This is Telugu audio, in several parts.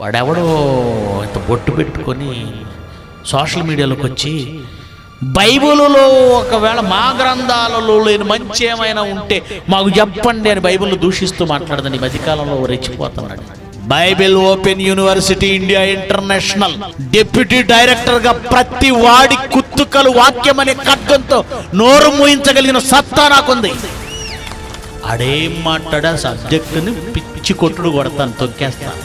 వాడెవడో ఇంత బొట్టు పెట్టుకొని సోషల్ మీడియాలోకి వచ్చి బైబిల్లో ఒకవేళ మా గ్రంథాలలో లేని మంచి ఏమైనా ఉంటే మాకు చెప్పండి అని బైబిల్ దూషిస్తూ మాట్లాడదని ఈ మధ్యకాలంలో రెచ్చిపోతున్నాడు. Bible open university India international deputy డైరెక్టర్గా ప్రతి వాడి కుత్తుకలు వాక్యం అనే ఖడ్గంతో నోరు మూయించగలిగిన సత్తా నాకుంది. ఆడేం మాట్లాడా సబ్జెక్టుని పిచ్చి కొట్టుడు కొడతాను తొక్కేస్తాను.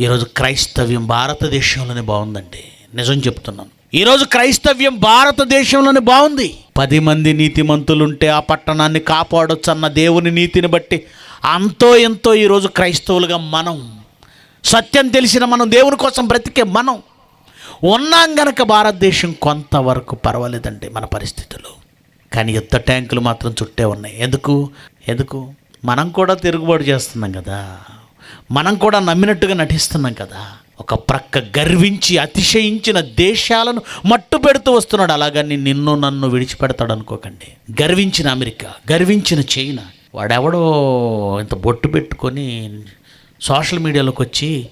ఈరోజు క్రైస్తవ్యం భారతదేశంలోనే బాగుందండి నిజం చెప్తున్నాను. ఈరోజు క్రైస్తవ్యం భారతదేశంలోనే బాగుంది. పది మంది నీతిమంతులుంటే ఆ పట్టణాన్ని కాపాడొచ్చు అన్న దేవుని నీతిని బట్టి అంతో ఎంతో ఈరోజు క్రైస్తవులుగా మనం సత్యం తెలిసిన మనం దేవుని కోసం బ్రతికే మనం ఉన్నాం గనక భారతదేశం కొంతవరకు పర్వాలేదండి మన పరిస్థితులు కానీ యుద్ధ ట్యాంకులు మాత్రం చుట్టే ఉన్నాయి. ఎందుకు? ఎందుకు? మనం కూడా తిరుగుబాటు చేస్తున్నాం కదా. మనం కూడా నమ్మినట్టుగా నటిస్తున్నాం కదా. ఒక ప్రక్క గర్వించి అతిశయించిన దేశాలను మట్టు పెడుతూ వస్తున్నాడు. అలాగని నిన్ను నన్ను విడిచిపెడతాడు అనుకోకండి. గర్వించిన అమెరికా గర్వించిన చైనా వాడెవడో ఇంత బొట్టు పెట్టుకొని సోషల్ మీడియాలోకి వచ్చి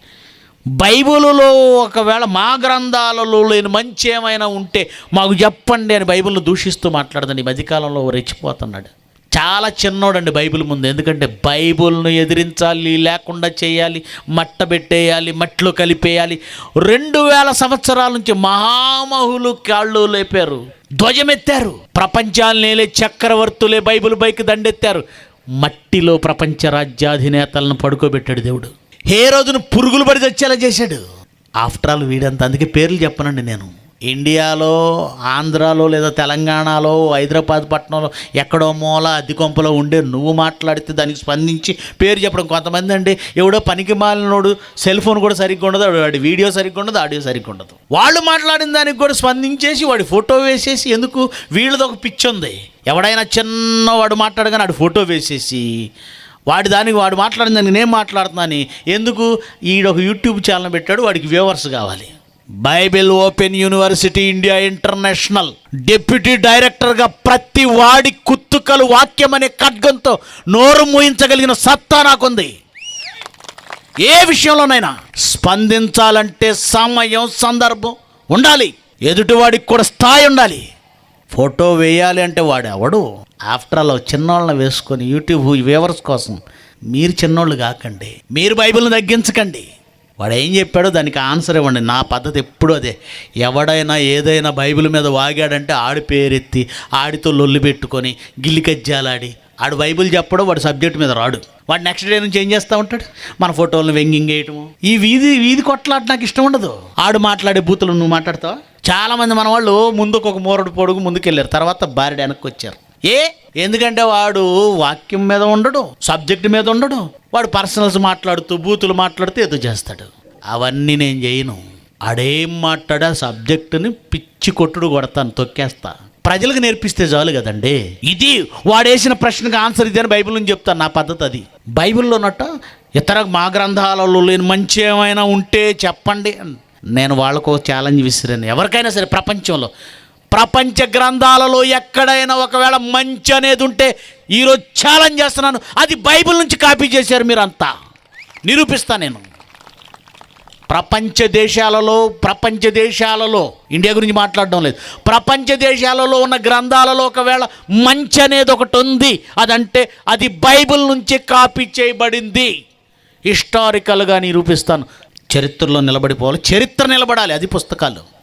బైబిల్లో ఒకవేళ మా గ్రంథాలలో లేని మంచి ఏమైనా ఉంటే మాకు చెప్పండి అని బైబిల్ను దూషిస్తూ మాట్లాడదండి ఈ మధ్యకాలంలో రెచ్చిపోతున్నాడు. చాలా చిన్నోడండి బైబిల్ ముందు. ఎందుకంటే బైబిల్ను ఎదిరించాలి లేకుండా చేయాలి మట్ట పెట్టేయాలి మట్టిలో కలిపేయాలి. రెండు వేల సంవత్సరాల నుంచి మహామహులు కాళ్ళు లేపారు ధ్వజమెత్తారు. ప్రపంచాలనేలే చక్రవర్తులే బైబిల్ పైకి దండెత్తారు. మట్టిలో ప్రపంచ రాజ్యాధినేతలను పడుకోబెట్టాడు దేవుడు. ఏ రోజును పురుగులు పడి తెచ్చేలా చేశాడు. ఆఫ్టర్ ఆల్ వీడంత అందుకే పేర్లు చెప్పనండి నేను. ఇండియాలో ఆంధ్రాలో లేదా తెలంగాణలో హైదరాబాద్ పట్టణంలో ఎక్కడో మూల అద్దెకొంపలో ఉండే నువ్వు మాట్లాడితే దానికి స్పందించి పేరు చెప్పడం. కొంతమంది అండి ఎవడో పనికి మాలినోడు సెల్ ఫోన్ కూడా సరిగ్గా ఉండదు వాడి వీడియో సరిగ్గా ఉండదు ఆడియో సరిగ్గా ఉండదు. వాళ్ళు మాట్లాడిన దానికి కూడా స్పందించేసి వాడి ఫోటో వేసేసి ఎందుకు వీళ్ళది ఒక పిచ్చి ఉంది. ఎవడైనా చిన్నవాడు మాట్లాడగానే వాడు ఫోటో వేసేసి వాడి దానికి వాడు మాట్లాడిన దానికి నేను మాట్లాడుతున్నాను ఎందుకు? ఈడ ఒక యూట్యూబ్ ఛానల్ పెట్టాడు వాడికి వ్యూవర్స్ కావాలి. Bible open university India international deputy డైరెక్టర్గా ప్రతి వాడి కుత్తుకలు వాక్యం అనే ఖడ్గంతో నోరు మూయించగలిగిన సత్తా నాకుంది. ఏ విషయంలోనైనా స్పందించాలంటే సమయం సందర్భం ఉండాలి. ఎదుటివాడికి కూడా స్థాయి ఉండాలి. ఫోటో వేయాలి అంటే వాడు ఎవడు ఆఫ్టర్ ఆల్ చిన్నోళ్ళని వేసుకొని యూట్యూబ్ వ్యూవర్స్ కోసం మీరు చిన్నోళ్ళు కాకండి. మీరు బైబిల్ని తగ్గించకండి. వాడు ఏం చెప్పాడో దానికి ఆన్సర్ ఇవ్వండి. నా పద్ధతి ఎప్పుడూ అదే. ఎవడైనా ఏదైనా బైబిల్ మీద వాగాడంటే ఆడి పేరెత్తి ఆడితో లొల్లి పెట్టుకొని గిల్లికజ్జాలాడి ఆడు బైబిల్ చెప్పడం వాడు సబ్జెక్ట్ మీద రాడు. వాడు నెక్స్ట్ డే నుంచి ఏం చేస్తూ ఉంటాడు? మన ఫోటోలను వెంగింగ్ వేయటము. ఈ వీధి వీధి కొట్లాట నాకు ఇష్టం ఉండదు. ఆడు మాట్లాడే బూతులు నువ్వు మాట్లాడతావా? చాలామంది మన వాళ్ళు ముందుకు ఒక మూరడు పొడుగు ముందుకెళ్ళారు. తర్వాత భార్య వెనక్కి వచ్చారు. ఏ? ఎందుకంటే వాడు వాక్యం మీద ఉండడు సబ్జెక్ట్ మీద ఉండడు. వాడు పర్సనల్స్ మాట్లాడుతూ బూతులు మాట్లాడుతూ ఏదో చేస్తాడు. అవన్నీ నేను చేయను. ఆడేం మాట్లాడా సబ్జెక్టుని పిచ్చి కొట్టుడు కొడతాను తొక్కేస్తా. ప్రజలకు నేర్పిస్తే చాలు కదండి. ఇది వాడేసిన ప్రశ్నకు ఆన్సర్ ఇది అని బైబిల్ నుంచి చెప్తాను నా పద్ధతి అది. బైబిల్లో ఉన్నట్ట ఇతర మా గ్రంథాలలో లేని మంచి ఏమైనా ఉంటే చెప్పండి. నేను వాళ్ళకు ఛాలెంజ్ విసిరాను. ఎవరికైనా సరే ప్రపంచంలో ప్రపంచ గ్రంథాలలో ఎక్కడైనా ఒకవేళ మంచి అనేది ఉంటే ఈరోజు ఛాలెంజ్ చేస్తున్నాను. అది బైబిల్ నుంచి కాపీ చేశారు మీరంతా. నిరూపిస్తా నేను. ప్రపంచ దేశాలలో ప్రపంచ దేశాలలో ఇండియా గురించి మాట్లాడడం లేదు. ప్రపంచ దేశాలలో ఉన్న గ్రంథాలలో ఒకవేళ మంచి అనేది ఒకటి ఉంది అదంటే అది బైబిల్ నుంచి కాపీ చేయబడింది. హిస్టారికల్గా నిరూపిస్తాను. చరిత్రలో నిలబడిపోవాలి. చరిత్ర నిలబడాలి అది పుస్తకాలు.